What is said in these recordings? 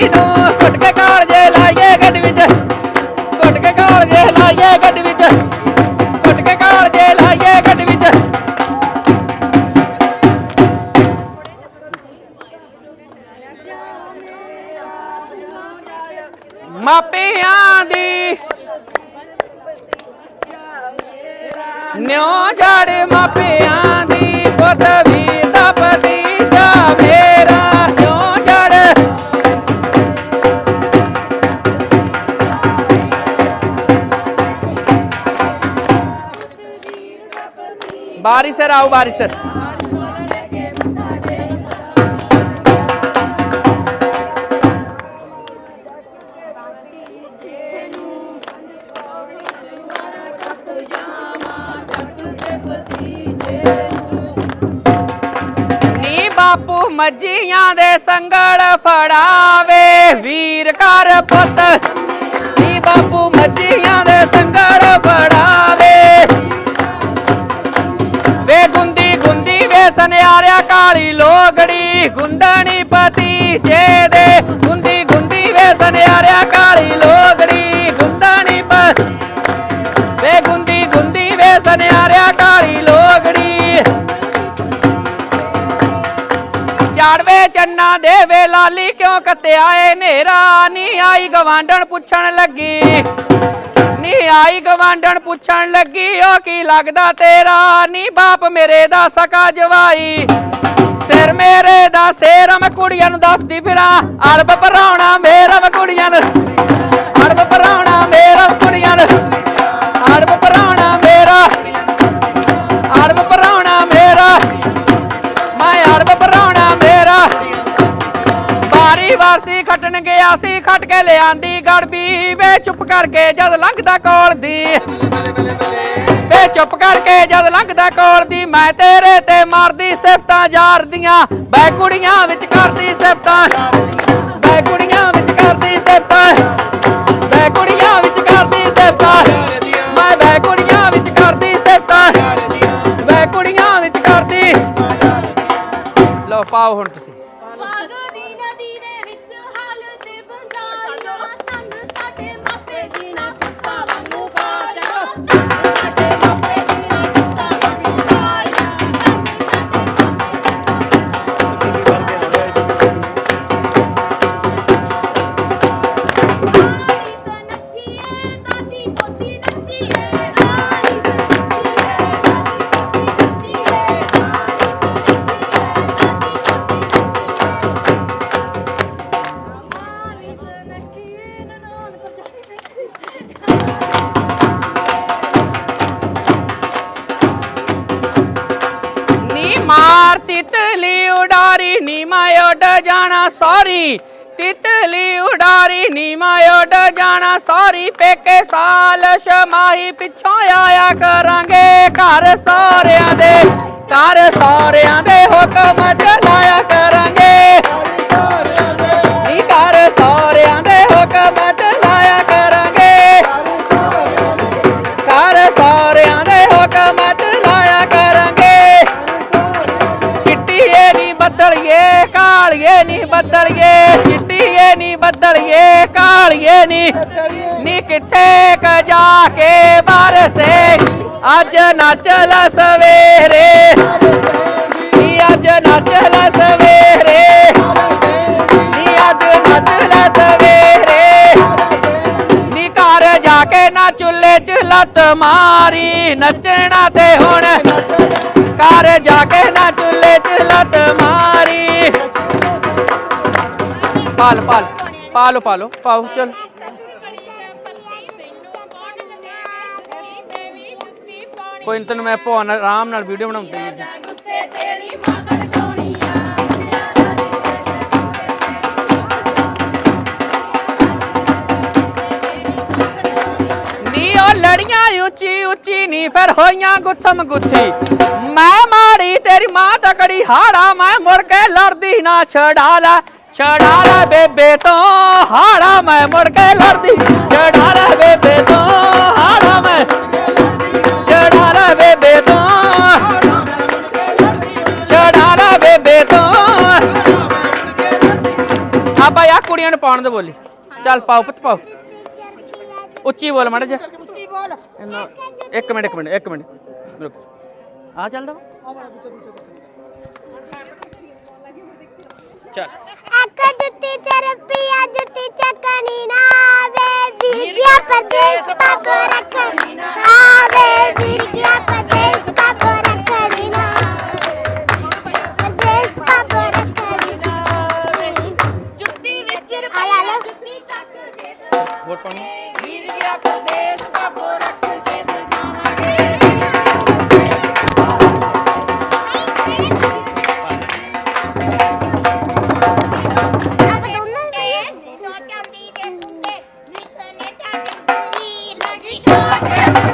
ਗੱਡੀ ਨੂੰ ਕੁੱਟ ਕੇ ਕਾਲਜੇ ਲਾਈਏ ਗੱਡੀ ਵਿੱਚ। ਕੁੱਟ ਕੇ ਕਾਲਜੇ ਲਾਈਏ ਗੱਡੀ ਵਿੱਚ। ਕੁੱਟ ਕੇ ਕਾਲਜੇ ਲਾਈਏ ਗੱਡੀ ਵਿੱਚ। ਮਾਪਿਆਂ ਦੀ ਨਿਉ ਜੜ ਮਾਪਿਆਂ ਦੀ ਪੁੱਤ ਵੀ ਬਾਰੀ ਸਰ ਆਓ ਬਾਰੀ ਨੀ ਬਾਪੂ ਮੱਜੀਆਂ ਦੇ ਸੰਗਲ ਫੜਾਵੇ ਵੀਰ ਕਰ ਪੁੱਤ ਸੁਨਿਆਰਿਆ ਕਾਲੀ ਲੋਗੜੀ ਗੁੰਦਣੀ ਪਤੀ ਜੇ ਦੇ ਗੁੰਦੀ ਗੁੰਦੀ ਵੇ ਸੁਨਿਆਰਿਆ ਚੰਨਾ ਦੇਵੇ ਲਾਲੀ ਕਿਉਂ ਕੱਤਿਆ ਏ? ਨੇਰਾ ਨੀ ਆਈ ਗਵਾਂਡਣ ਪੁੱਛਣ ਲੱਗੀ। ਨੀ ਆਈ ਗਵਾਂਡਣ ਪੁੱਛਣ ਲੱਗੀ ਓ ਕੀ ਲੱਗਦਾ ਤੇਰਾ? ਨੀ ਬਾਪ ਮੇਰੇ ਦਾ ਸਕਾ ਜਵਾਈ। ਸਿਰ ਮੇਰੇ ਦਾ ਸੇਰਮ ਕੁੜੀਆਂ ਨੂੰ ਦੱਸਦੀ ਫਿਰਾਂ। ਅੜਬ ਭਰਾਉਣਾ ਮੇਰਾ ਮੈਂ ਕੁੜੀਆਂ ਨੂੰ। ਖੱਟਣ ਸੀ, ਖੱਟ ਕੇ ਲਿਆਂਦੀ ਗੜਬੀ। ਵੇ ਚੁੱਪ ਕਰਕੇ ਜਦ ਲੰਘਦਾ ਕੋਲ ਦੀ। ਵੇ ਚੁੱਪ ਕਰਕੇ ਜਦ ਲੰਘਦਾ ਕੋਲ ਦੀ। ਮੈਂ ਤੇਰੇ ਤੇ ਮਾਰਦੀ ਸਿਫਤਾਂ ਯਾਰਦੀਆਂ ਬੈ ਕੁੜੀਆਂ ਵਿੱਚ ਕਰਦੀ ਸਿਫਤਾਂ। ਬੈ ਕੁੜੀਆਂ ਵਿੱਚ ਕਰਦੀ ਸਿਫਤਾਂ। ਬੈ ਕੁੜੀਆਂ ਵਿੱਚ ਕਰਦੀ ਸਿਫਤਾਂ। ਮੈਂ ਬੈ ਕੁੜੀਆਂ ਵਿੱਚ ਕਰਦੀ ਸਿਫਤਾਂ। ਬੈ ਕੁੜੀਆਂ ਵਿੱਚ ਕਰਦੀ। ਲਓ, ਪਾਓ ਹੁਣ ਤੁਸੀਂ। ਉੱਡ ਜਾਣਾ ਸੌਰੀ ਪੇਕੇ ਸਾਲ ਸ਼ਮਾਹੀ ਪਿੱਛੋਂ ਆਇਆ ਕਰਾਂਗੇ ਘਰ ਸੌਰਿਆਂ ਦੇ। ਘਰ ਸੌਰਿਆਂ ਦੇ ਹੁਕਮ ਚਲਾਇਆ ਕਰਾਂਗੇ। ਘਰ ਸੌਰਿਆਂ ਦੇ। ਹੁਕਮ ਚਲਾਇਆ ਕਾਲੀਏ ਨੀ ਬੱਦਲੀਏ, ਚਿੱਟੀਏ ਨੀ ਬੱਦਲੀਏ, ਕਾਲੀਏ ਨੀ। ਨੀ ਕਿੱਥੇ ਕ ਜਾ ਕੇ ਬਰਸੇ। ਅੱਜ ਨੱਚਲ ਸਵੇਰੇ। ਨੀ ਅੱਜ ਨੱਚਲ ਸਵੇਰੇ। ਨੀ ਅੱਜ ਨੱਚਲ ਸਵੇਰੇ। ਨੀ ਘਰ ਜਾ ਕੇ ਨਾ ਚੁੱਲ੍ਹੇ 'ਚ ਲੱਤ ਮਾਰੀ। ਨੱਚਣਾ ਤੇ ਹੁਣ। ਘਰ ਜਾ ਕੇ ਨਾ ਚੁੱਲ੍ਹੇ 'ਚ ਲੱਤ ਪਾਲ ਪਾਲ। ਪਾਲੋ ਪਾਲੋ ਪਾਓ ਚਲ। ਕੋਈ ਨੀ, ਤੈਨੂੰ ਮੈਂ ਭਵਨ ਆਰਾਮ ਨਾਲ ਵੀਡੀਓ ਬਣਾਉਂਦੀ ਜੀ ਗੁੱਸੇ ਤੇਰੀ ਮਾਂ ਕੜਕਾਉਣੀਆਂ ਨੀ ਉਹ ਲੜੀਆਂ ਉੱਚੀ ਉੱਚੀ ਨੀ ਫਿਰ ਹੋਈਆਂ ਗੁੱਥਮ ਗੁੱਥੀ। ਮੈਂ ਮਾਰੀ ਤੇਰੀ ਮਾਂ ਤਕੜੀ ਹਾੜਾ ਮੈਂ ਮੁੜ ਕੇ ਲੜਦੀ ਨਾ ਛਡਾ ਲੈ। ਲੈ ਬੇਬੇ ਤੋਂ ਹਾੜਾ ਮੈਂ ਮੁੜ ਕੇ ਲੜਦੀ। ਲੈ ਬੇਬੇ ਤੋਂ ਹਾੜਾ ਮੈਂ ਲੈ ਬੇਬੇ ਤੋਂ ਲੈ ਬੇਬੇ ਤੋਂ ਆ ਬਈ ਆ ਕੁੜੀ ਕੁੜੀਆਂ ਨੂੰ ਪਾਉਣ ਦੇ ਬੋਲੀ। ਚੱਲ ਪਾਓ ਪੁੱਤ ਪਾਓ। ਉੱਚੀ ਬੋਲ ਮੜ ਜਾ ਉੱਚੀ ਬੋਲ। ਇੱਕ ਮਿੰਟ ਇੱਕ ਮਿੰਟ ਇੱਕ ਮਿੰਟ। ਰੁਕ। ਆ ਚੱਲਦਾ ਵਾ? ਚੱਲ। ਅੱਖ ਜੁੱਤੀ ਚਰਪੀ ਆ ਜੁੱਤੀ ਚੱਕਣੀ ਨਾ ਆਵੇ। ਵੀਰ ਗਿਆ ਪਰਦੇਸ ਪਾਪੋ ਰੱਖਣੀ ਨਾ ਆਵੇ। ਵੀਰ ਗਿਆ ਪਰਦੇਸ ਲੱਗੀ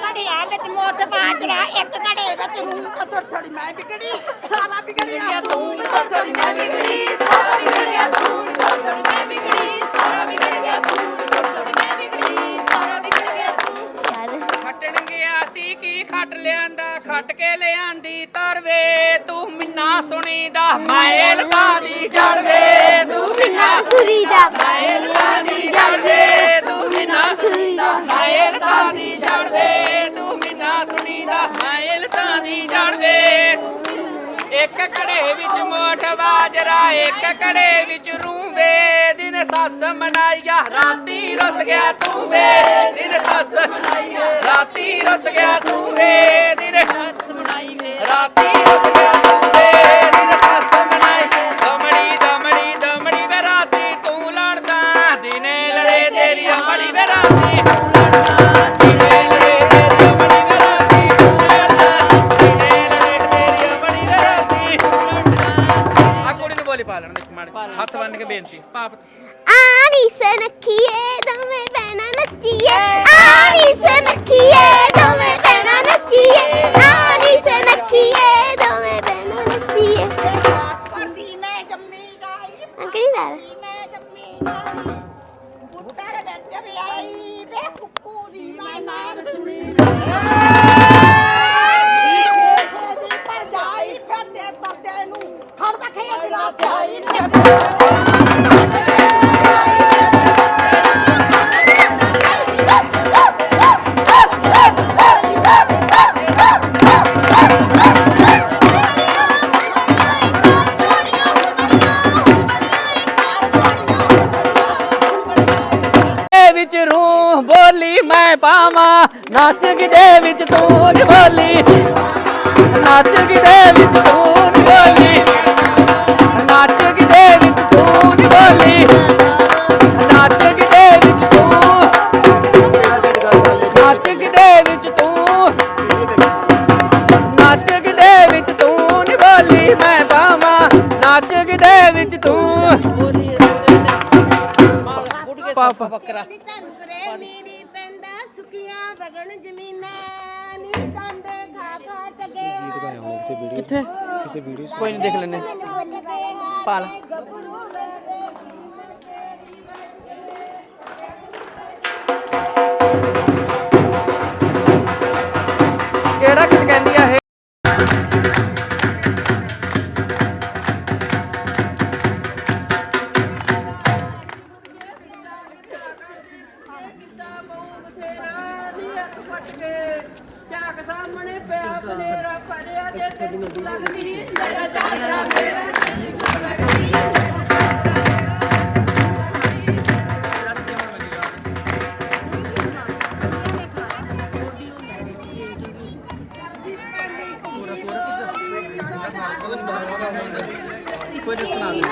ਘੜਿਆਂ ਵਿੱਚ ਮੋਠ ਬਾਜਰਾ ਇੱਕ ਘੜੇ ਵਿੱਚ ਰੂਹ ਪੱਥਰ ਥੋੜੀ ਮੈਂ ਵਿਗੜੀ ਸਾਰਾ ਵਿਗੜਿਆ। ਤੂੰ ਥੋੜੀ ਮੈਂ ਵਿਗੜੀ ਸਾਰਾ ਵਿਗੜ ਗਿਆ ਤੂੰ ਥੋੜੀ ਮੈਂ ਵਿਗੜੀ ਸਾਰਾ ਤੂੰ ਥੋੜੀ ਮੈਂ ਵਿਗੜੀ ਸਾਰਾ ਤੂੰ ਖੱਟਣ ਗਿਆ ਸੀ ਕੀ ਖੱਟ ਲਿਆਂਦਾ ਖੱਟ ਕੇ ਲਿਆਂਦੀ ਤਰਵੇ ਤੂੰ ਮਿੰਨਾ ਸੁਣੀਦਾ ਮਾਇਲ ਦੀ ਜੜਵੇ ਤੂੰ ਮਿੰਨਾ ਦਾ ਮਾਇਲ ਇੱਕ ਕੜੇ ਵਿੱਚ ਮੋਠ ਬਾਜਰਾ, ਇੱਕ ਕੜੇ ਵਿੱਚ ਰੂਵੇ ਦਿਨ ਸੱਸ ਮਨਾਈਆ, ਰਾਤੀ ਰਸ ਗਿਆ ਤੂੰ ਵੇ ਦਿਨ ਸੱਸ ਮਨਾਈਆ, ਰਾਤੀ ਰਸ ਗਿਆ ਤੂੰ ਵੇ ਦਿਨ ਸੱਸ ਮਨਾਈ ਵੇ ਰਾਤੀ ਰਸ ਨੱਚ ਗਿਦੇ ਵਿੱਚ ਤੂੰ ਨੀ ਬੋਲੀ। ਨੱਚ ਗਿਦੇ ਵਿੱਚ ਤੂੰ ਨੀ ਬੋਲੀ। ਨੱਚ ਗਿਦੇ ਵਿੱਚ ਤੂੰ ਬੋਲੀ। ਨੱਚ ਗਿਦੇ ਵਿੱਚ ਤੂੰ ਨੱਚ ਗਿਦੇ ਵਿੱਚ ਤੂੰ ਨੱਚ ਗਿਦੇ ਵਿੱਚ ਤੂੰ ਨੀ ਬੋਲੀ ਮੈਂ ਪਾਵਾਂ। ਨੱਚ ਗਿਦੇ ਵਿੱਚ ਤੂੰ ਪਾਪਾ। ਬੱਕਰਾ। ਸੁਖੀਆਂ ਵਗਣ ਜ਼ਮੀਨਾਂ ਨੀ ਕੰਦੇ ਖਾ ਖਾ ਟਗੇ ਗੀਤ ਗਾਇਆ ਹੋਣਾ ਕਿਸੇ ਵੀਡੀਓ ਕਿੱਥੇ? ਕਿਸੇ ਵੀਡੀਓ ਕੋਈ ਨਹੀਂ ਦੇਖ ਕਿਹੜਾ ਕਿਤ ਕਹਿੰਦੀ ਆ ਇਹ? ਚਾਕ ਸਾਹਮਣੇ ਪਿਆ ਬਨੇਰਾ ਪੜਿਆ ਤੇ ਤੈਨੂੰ ਲੱਗਦੀ ਕੋਈ ਦੱਸਣਾ ਨਹੀਂ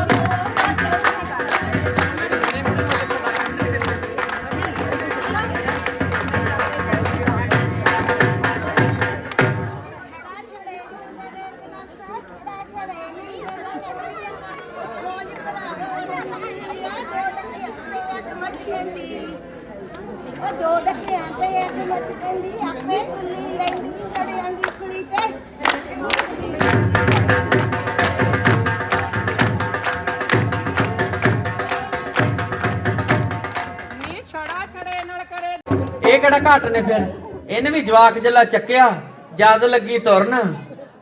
ਉਹ ਪੈਂਦੀ ਆਪੇ ਕੁੱਲੀ ਲੈਂਦੀ ਸੜਿਆਂ ਦੀ ਕੁੜੀ ਤੇ। ਨੀ ਛੜਾ ਛੜੇ ਨਾਲ ਕਰੇ। ਇਹ ਕਿਹੜਾ ਘੱਟ ਨੇ ਫਿਰ? ਇਹਨੇ ਵੀ ਜਵਾਕ ਜਲਾ ਚੱਕਿਆ ਜਦ ਲੱਗੀ ਤੁਰਨ।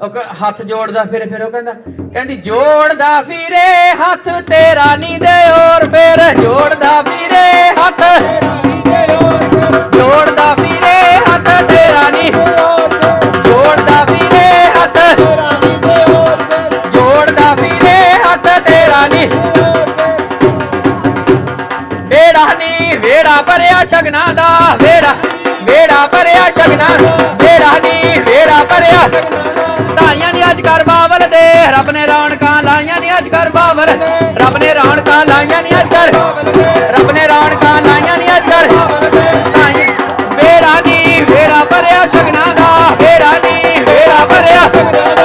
ਉਹ ਹੱਥ ਜੋੜਦਾ ਫਿਰ ਫਿਰ ਉਹ ਕਹਿੰਦਾ ਕਹਿੰਦੀ ਜੋੜਦਾ ਫਿਰੇ ਹੱਥ ਤੇਰਾ ਨੀ ਦੇ ਹੋਰ ਫਿਰ ਜੋੜਦਾ ਭਰਿਆ ਸ਼ਗਨਾ ਵੇੜਾ ਨੀ ਭਰਿਆ ਧਾਈਆਂ ਨੀ ਅੱਜ ਕਰ ਬਾਵਲ ਦੇ ਰੱਬ ਨੇ ਰੌਣਕਾਂ ਲਾਈਆਂ ਨੀ ਅੱਜ ਕਰ ਬਾਵਲ। ਰੱਬ ਨੇ ਰੌਣਕਾਂ ਲਾਈਆਂ ਨੀ ਅੱਜ ਕਰ ਰੱਬ ਨੇ ਰੌਣਕਾਂ ਲਾਈਆਂ ਨੀ ਅੱਜ ਕਰ ਧਾਈਆਂ ਵੇੜਾ ਨੀ ਵੇੜਾ ਭਰਿਆ ਸ਼ਗਨਾ ਦਾ। ਵੇੜਾ ਨੀ ਵੇੜਾ ਭਰਿਆ ਵੇੜਾ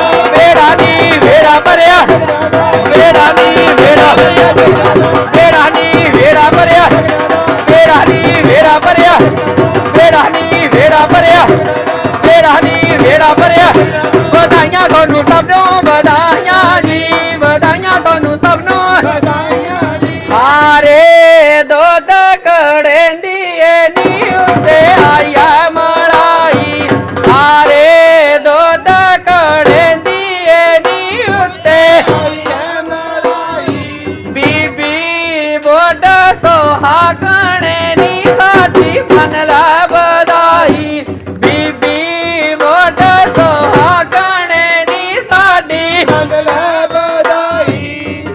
ਸੁਹਾਗਣੇ ਨੀ ਸਾਡੀ ਮਨ ਲੈ ਵਧਾਈ। ਬੀਬੀ ਬੋਡ ਸੁਹਾਗਣੇ ਨੀ ਸਾਡੀ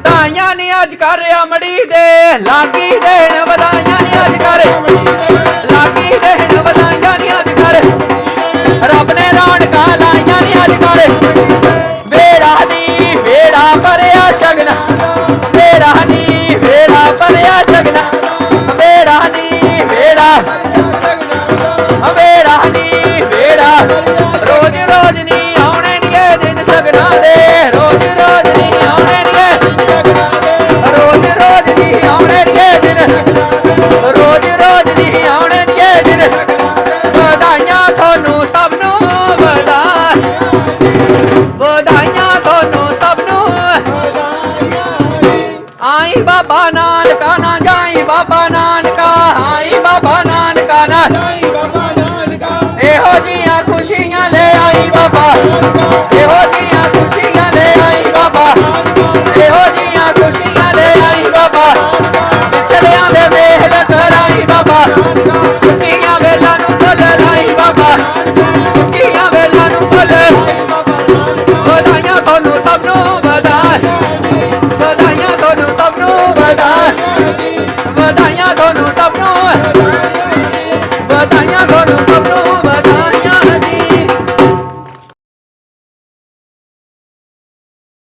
ਤਾਈਆਂ ਨੀ ਅੱਜ ਕਰ ਅਮੜੀ ਦੇ, ਲਾਗੀ ਦੇਣ ਵਧਾਈਆਂ ਨੀ ਅੱਜ ਕਰ ਲਾਗੀ ਦੇਣ ਬਾਬਾ ਨਾਨਕਾ ਆਈ ਬਾਬਾ ਨਾਨਕਾ ਨਾ। ਇਹੋ ਜੀਆਂ ਖੁਸ਼ੀਆਂ ਲੈ ਆਈ ਬਾਬਾ। ਇਹੋ ਜੀਆਂ ਖੁਸ਼ੀਆਂ